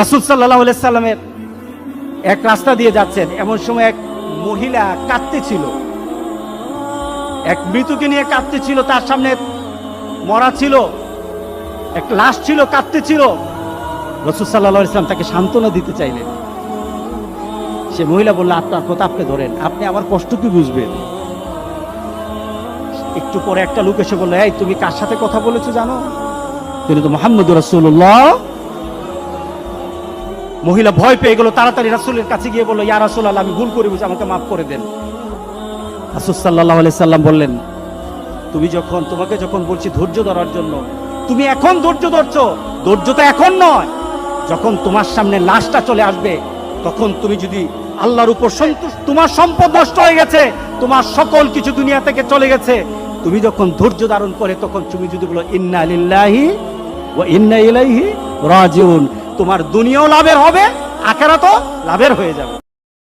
রাসুল সাল্লাহ সাল্লামের এক রাস্তা দিয়ে যাচ্ছেন। এমন সময় এক মহিলা কাঁদতেছিল এক মৃতকে নিয়ে কাঁদতেছিল তার সামনে মরা ছিল, এক লাশ ছিল কাঁদতেছিল রসুল সাল্লাহ ইসলাম তাকে সান্ত্বনা দিতে চাইলেন। সে মহিলা বলল আপনার প্রতাপকে ধরেন, আপনি আমার কষ্ট কি বুঝবেন? একটু পরে একটা লোক এসে বলল, এই, তুমি কার সাথে কথা বলেছ জানো? তিনি তো মোহাম্মদ রসুল্লাহ মহিলা ভয় পেয়ে গেল, তাড়াতাড়ি রাসুলের কাছে গিয়ে বলল, ইয়া রাসুল আল্লাহ আমি ভুল করে বুঝি আমাকে মাফ করে দেন। রাসুল সাল্লাহ আলি সাল্লাম বললেন, তুমি যখন, তোমাকে যখন বলছি ধৈর্য ধরার জন্য, তুমি এখন ধৈর্য ধরছো, ধৈর্য তো এখন নয়। যখন তোমার সামনে লাশটা চলে আসবে, তখন তুমি যদি আল্লাহর উপর সন্তুষ্ট, তোমার সম্পদ নষ্ট হয়ে গেছে, তোমার সকল কিছু দুনিয়া থেকে চলে গেছে, তুমি যখন ধৈর্য ধারণ করে, তখন তুমি যদি বলো, ইন্না লিল্লাহি ও ইন্না ইলাইহি রাজিউন। তোমার দুনিয়াও লাভের হবে আখেরাতও লাভের হয়ে যাবে।